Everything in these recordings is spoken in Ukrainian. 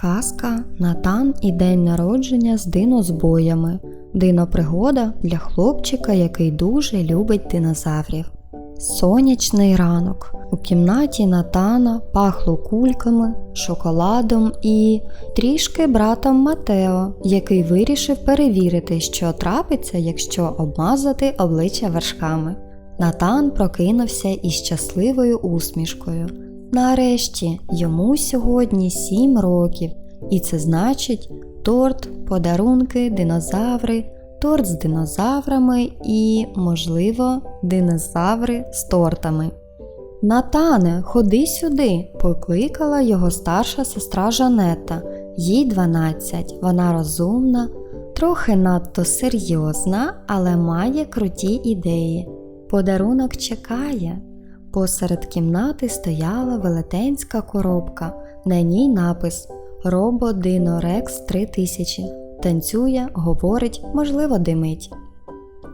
Казка Натан і день народження з динозбоями. Динопригода для хлопчика, який дуже любить динозаврів. Сонячний ранок. У кімнаті Натана пахло кульками, шоколадом і трішки братом Матео, який вирішив перевірити, що трапиться, якщо обмазати обличчя вершками. Натан прокинувся із щасливою усмішкою. Нарешті йому сьогодні сім років, і це значить торт, подарунки, динозаври, торт з динозаврами і, можливо, динозаври з тортами. Натане, ходи сюди, покликала його старша сестра Жанетта. Їй 12, вона розумна, трохи надто серйозна, але має круті ідеї. Подарунок чекає. Посеред кімнати стояла велетенська коробка, на ній напис Рободинорекс 3000. Танцює, говорить, можливо, димить.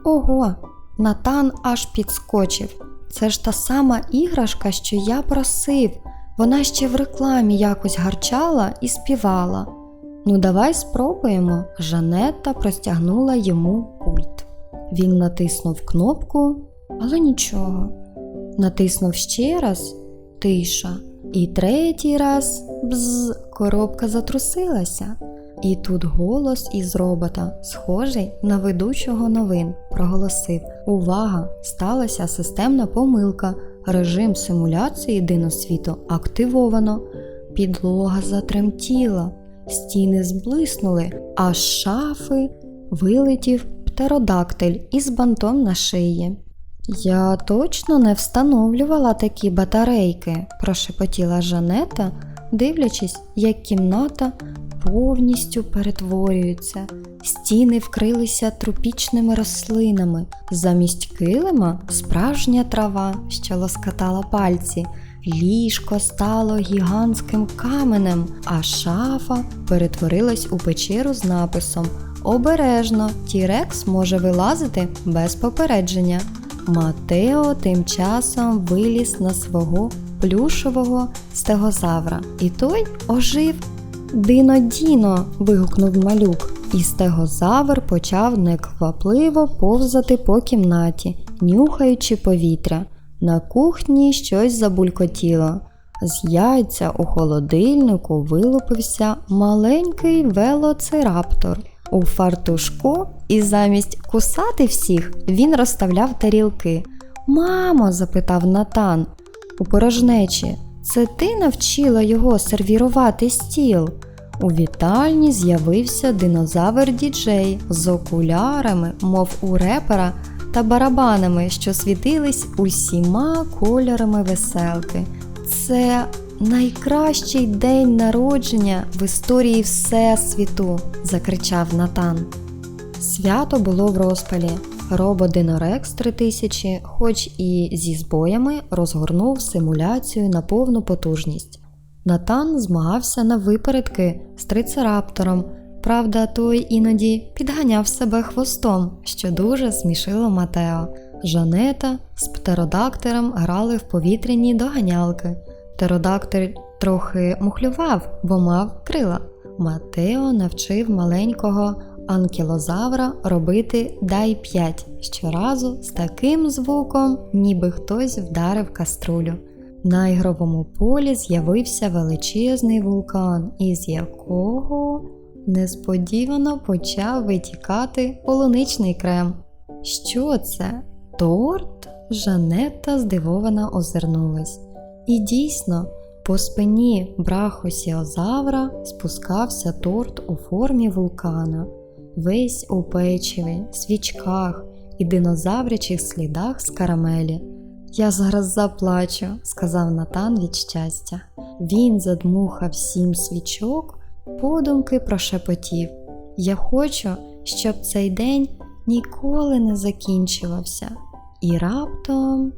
Ого, Натан аж підскочив. Це ж та сама іграшка, що я просив. Вона ще в рекламі якось гарчала і співала. Ну, давай спробуємо. Жанетта простягнула йому пульт. Він натиснув кнопку, але нічого. Натиснув ще раз тиша. І третій раз бз, коробка затрусилася. І тут голос із робота, схожий на ведучого новин, проголосив: Увага! Сталася системна помилка. Режим симуляції диносвіту активовано. Підлога затремтіла, стіни зблиснули, а з шафи вилетів птеродактиль із бантом на шиї. Я точно не встановлювала такі батарейки, прошепотіла Жанета, дивлячись, як кімната повністю перетворюється. Стіни вкрилися тропічними рослинами, замість килима справжня трава, що лоскатала пальці. Ліжко стало гігантським каменем, а шафа перетворилась у печеру з написом Обережно, Тірекс може вилазити без попередження. Матео тим часом виліз на свого плюшового стегозавра, і той ожив. Дино Діно. вигукнув малюк, і стегозавр почав неквапливо повзати по кімнаті, нюхаючи повітря. На кухні щось забулькотіло. З яйця у холодильнику вилупився маленький велоцираптор. У фартушку і замість кусати всіх він розставляв тарілки. Мамо, запитав Натан у порожнечі, це ти навчила його сервірувати стіл? У вітальні з'явився динозавр діджей з окулярами, мов у репера, та барабанами, що світились усіма кольорами веселки. Це найкращий день народження в історії Всесвіту, закричав Натан. Свято було в розпалі. Рободинорекс 3000, хоч і зі збоями, розгорнув симуляцію на повну потужність. Натан змагався на випередки з трицераптором. Правда, той іноді підганяв себе хвостом, що дуже смішило Матео. Жанета з птеродактером грали в повітряні доганялки. Птеродактер трохи мухлював, бо мав крила. Матео навчив маленького анкілозавра робити дай 5 щоразу з таким звуком, ніби хтось вдарив каструлю. На ігровому полі з'явився величезний вулкан, із якого несподівано почав витікати полуничний крем. Що це? Торт? Жанетта здивовано озирнулась. І дійсно, по спині брахосіозавра спускався торт у формі вулкана, весь у печиві, свічках і динозаврячих слідах з карамелі. Я зараз заплачу, сказав Натан від щастя. Він задмухав сім свічок, подумки прошепотів. Я хочу, щоб цей день ніколи не закінчувався. І раптом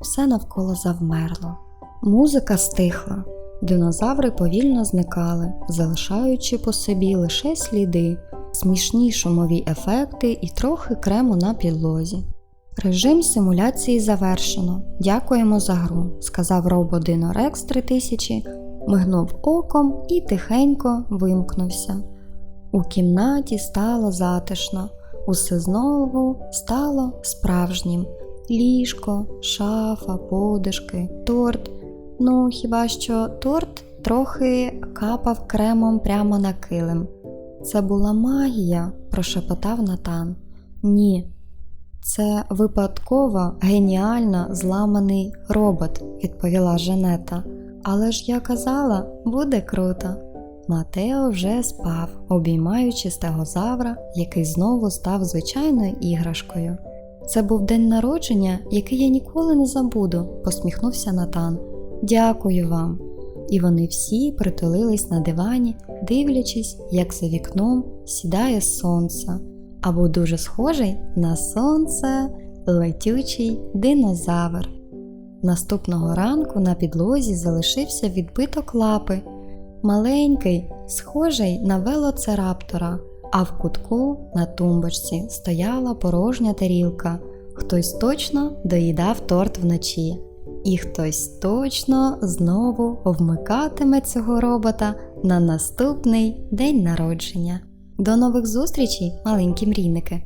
все навколо завмерло. Музика стихла, динозаври повільно зникали, залишаючи по собі лише сліди, смішні шумові ефекти і трохи крему на підлозі. Режим симуляції завершено. Дякуємо за гру, сказав рободинорекс 3000, мигнув оком і тихенько вимкнувся. У кімнаті стало затишно, усе знову стало справжнім. Ліжко, шафа, подушки, торт. Ну, хіба що торт трохи капав кремом прямо на килим. Це була магія, прошепотав Натан. Ні, це випадково геніально зламаний робот, відповіла Жанета. Але ж я казала, буде круто. Матео вже спав, обіймаючи стегозавра, який знову став звичайною іграшкою. Це був день народження, який я ніколи не забуду, посміхнувся Натан. Дякую вам. І вони всі притулились на дивані, дивлячись, як за вікном сідає сонце, або дуже схожий на сонце летючий динозавр. Наступного ранку на підлозі залишився відбиток лапи, маленький, схожий на велоцираптора, а в кутку на тумбочці стояла порожня тарілка. Хтось точно доїдав торт вночі. І хтось точно знову вмикатиме цього робота на наступний день народження. До нових зустрічей, маленькі мрійники!